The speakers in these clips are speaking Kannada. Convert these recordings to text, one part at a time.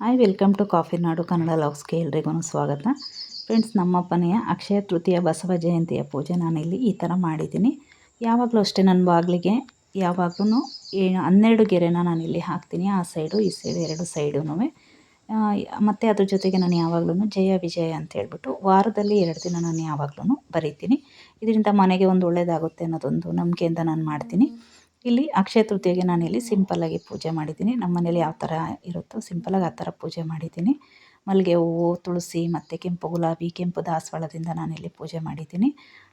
ಹಾಯ್ ವೆಲ್ಕಮ್ ಟು ಕಾಫಿ ನಾಡು ಕನ್ನಡ ಲಾಗ್ಸ್ಗೆ ಎಲ್ರಿಗೂ ಸ್ವಾಗತ. ಫ್ರೆಂಡ್ಸ್ ನಮ್ಮಪ್ಪನೆಯ ಅಕ್ಷಯ ತೃತೀಯ ಬಸವ ಜಯಂತಿಯ ಪೂಜೆ ನಾನಿಲ್ಲಿ ಈ ಥರ ಮಾಡಿದ್ದೀನಿ. ಯಾವಾಗಲೂ ಅಷ್ಟೇ ನನ್ನ ಬಾಗಿಲಿಗೆ ಯಾವಾಗಲೂ ಹನ್ನೆರಡು ಗೆರೆನ ನಾನಿಲ್ಲಿ ಹಾಕ್ತೀನಿ. ಆ ಸೈಡು ಈ ಸೈಡು ಎರಡು ಸೈಡೂ ಮತ್ತು ಅದ್ರ ಜೊತೆಗೆ ನಾನು ಯಾವಾಗಲೂ ಜಯ ವಿಜಯ ಅಂತ ಹೇಳ್ಬಿಟ್ಟು ವಾರದಲ್ಲಿ ಎರಡು ದಿನ ನಾನು ಯಾವಾಗಲೂ ಬರೀತೀನಿ. ಇದರಿಂದ ಮನೆಗೆ ಒಂದು ಒಳ್ಳೆಯದಾಗುತ್ತೆ ಅನ್ನೋದೊಂದು ನಂಬಿಕೆಯಿಂದ ನಾನು ಮಾಡ್ತೀನಿ. ಇಲ್ಲಿ ಅಕ್ಷಯ ತೃತೀಯಗೆ ನಾನು ಇಲ್ಲಿ ಸಿಂಪಲ್ಲಾಗಿ ಪೂಜೆ ಮಾಡಿದ್ದೀನಿ. ನಮ್ಮ ಮನೇಲಿ ಯಾವ ಥರ ಇರುತ್ತೋ ಸಿಂಪಲಾಗಿ ಆ ಥರ ಪೂಜೆ ಮಾಡಿದ್ದೀನಿ. ಮಲ್ಲಿಗೆ ಹೂವು, ತುಳಸಿ ಮತ್ತು ಕೆಂಪು ಗುಲಾಬಿ, ಕೆಂಪು ದಾಸವಾಳದಿಂದ ನಾನಿಲ್ಲಿ ಪೂಜೆ ಮಾಡಿದ್ದೀನಿ.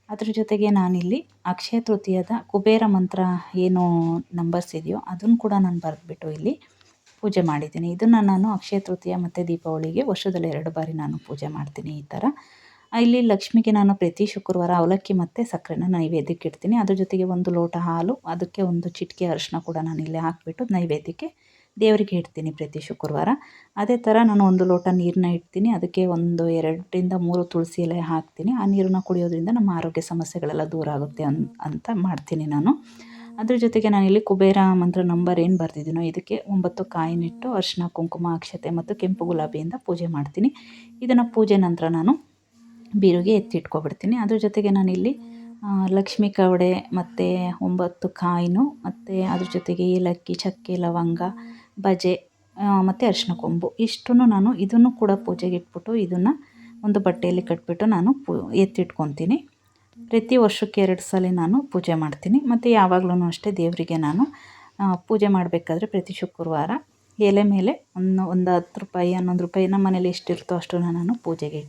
ಅದ್ರ ಜೊತೆಗೆ ನಾನಿಲ್ಲಿ ಅಕ್ಷಯ ತೃತೀಯದ ಕುಬೇರ ಮಂತ್ರ ಏನು ನಂಬರ್ಸ್ ಇದೆಯೋ ಅದನ್ನು ಕೂಡ ನಾನು ಬರೆದ್ಬಿಟ್ಟು ಇಲ್ಲಿ ಪೂಜೆ ಮಾಡಿದ್ದೀನಿ. ಇದನ್ನು ನಾನು ಅಕ್ಷಯ ತೃತೀಯ ಮತ್ತು ದೀಪಾವಳಿಗೆ ವರ್ಷದಲ್ಲಿ ಎರಡು ಬಾರಿ ನಾನು ಪೂಜೆ ಮಾಡ್ತೀನಿ ಈ ಥರ. ಇಲ್ಲಿ ಲಕ್ಷ್ಮಿಗೆ ನಾನು ಪ್ರತಿ ಶುಕ್ರವಾರ ಅವಲಕ್ಕಿ ಮತ್ತು ಸಕ್ಕರೆನ ನೈವೇದ್ಯಕ್ಕೆ ಇಡ್ತೀನಿ. ಅದ್ರ ಜೊತೆಗೆ ಒಂದು ಲೋಟ ಹಾಲು, ಅದಕ್ಕೆ ಒಂದು ಚಿಟಿಕೆ ಅರಿಶಿನ ಕೂಡ ನಾನು ಇಲ್ಲಿ ಹಾಕಿಬಿಟ್ಟು ನೈವೇದ್ಯಕ್ಕೆ ದೇವರಿಗೆ ಇಡ್ತೀನಿ ಪ್ರತಿ ಶುಕ್ರವಾರ. ಅದೇ ಥರ ನಾನು ಒಂದು ಲೋಟ ನೀರನ್ನ ಇಡ್ತೀನಿ. ಅದಕ್ಕೆ ಒಂದು ಎರಡರಿಂದ ಮೂರು ತುಳಸಿ ಎಲೆ ಹಾಕ್ತೀನಿ. ಆ ನೀರನ್ನ ಕುಡಿಯೋದ್ರಿಂದ ನಮ್ಮ ಆರೋಗ್ಯ ಸಮಸ್ಯೆಗಳೆಲ್ಲ ದೂರ ಆಗುತ್ತೆ ಅನ್, ಅಂತ ಮಾಡ್ತೀನಿ ನಾನು. ಅದ್ರ ಜೊತೆಗೆ ನಾನಿಲ್ಲಿ ಕುಬೇರ ಮಂತ್ರ ನಂಬರ್ ಏನು ಬರ್ತಿದ್ದೀನೋ ಇದಕ್ಕೆ ಒಂಬತ್ತು ಕಾಯಿನಿಟ್ಟು ಅರಿಶಿನ, ಕುಂಕುಮ, ಅಕ್ಷತೆ ಮತ್ತು ಕೆಂಪು ಗುಲಾಬಿಯಿಂದ ಪೂಜೆ ಮಾಡ್ತೀನಿ. ಇದನ್ನು ಪೂಜೆ ನಂತರ ನಾನು ಬೀರುಗೆ ಎತ್ತಿಟ್ಕೊಬಿಡ್ತೀನಿ. ಅದ್ರ ಜೊತೆಗೆ ನಾನಿಲ್ಲಿ ಲಕ್ಷ್ಮಿ ಕವಡೆ ಮತ್ತು ಒಂಬತ್ತು ಕಾಯಿನು, ಮತ್ತು ಅದ್ರ ಜೊತೆಗೆ ಏಲಕ್ಕಿ, ಚಕ್ಕೆ, ಲವಂಗ, ಬಜೆ ಮತ್ತು ಅರಿಶಿನ ಕೊಂಬು. ಇಷ್ಟನ್ನು ನಾನು ಇದನ್ನು ಕೂಡ ಪೂಜೆಗೆ ಇಟ್ಬಿಟ್ಟು ಇದನ್ನು ಒಂದು ಬಟ್ಟೆಯಲ್ಲಿ ಕಟ್ಬಿಟ್ಟು ನಾನು ಪೂ, ಎತ್ತಿಟ್ಕೊತೀನಿ. ಪ್ರತಿ ವರ್ಷಕ್ಕೆ ಎರಡು ಸಲ ನಾನು ಪೂಜೆ ಮಾಡ್ತೀನಿ. ಮತ್ತು ಯಾವಾಗಲೂ ಅಷ್ಟೇ ದೇವರಿಗೆ ನಾನು ಪೂಜೆ ಮಾಡಬೇಕಾದ್ರೆ ಪ್ರತಿ ಶುಕ್ರವಾರ ಎಲೆ ಮೇಲೆ ಒಂದು ಒಂದು ಹತ್ತು ರೂಪಾಯಿ, ಹನ್ನೊಂದು ರೂಪಾಯಿ ನಮ್ಮ ಮನೇಲಿ ಎಷ್ಟಿರುತ್ತೋ ಅಷ್ಟನ್ನು ನಾನು ಪೂಜೆಗೆ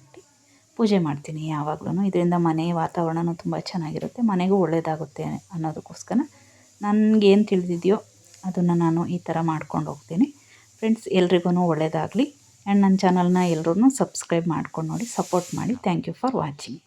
ಪೂಜೆ ಮಾಡ್ತೀನಿ ಯಾವಾಗ್ಲೂ ಇದರಿಂದ ಮನೆ ವಾತಾವರಣವೂ ತುಂಬ ಚೆನ್ನಾಗಿರುತ್ತೆ. ಮನೆಗೂ ಒಳ್ಳೆಯದಾಗುತ್ತೆ ಅನ್ನೋದಕ್ಕೋಸ್ಕರ ನನಗೇನು ತಿಳಿದಿದೆಯೋ ಅದನ್ನು ನಾನು ಈ ಥರ ಮಾಡ್ಕೊಂಡು ಹೋಗ್ತೀನಿ. ಫ್ರೆಂಡ್ಸ್ ಎಲ್ರಿಗೂ ಒಳ್ಳೆಯದಾಗಲಿ ಆ್ಯಂಡ್ ನನ್ನ ಚಾನಲ್ನ ಎಲ್ಲರೂ ಸಬ್ಸ್ಕ್ರೈಬ್ ಮಾಡ್ಕೊಂಡು ನೋಡಿ ಸಪೋರ್ಟ್ ಮಾಡಿ. Thank you for watching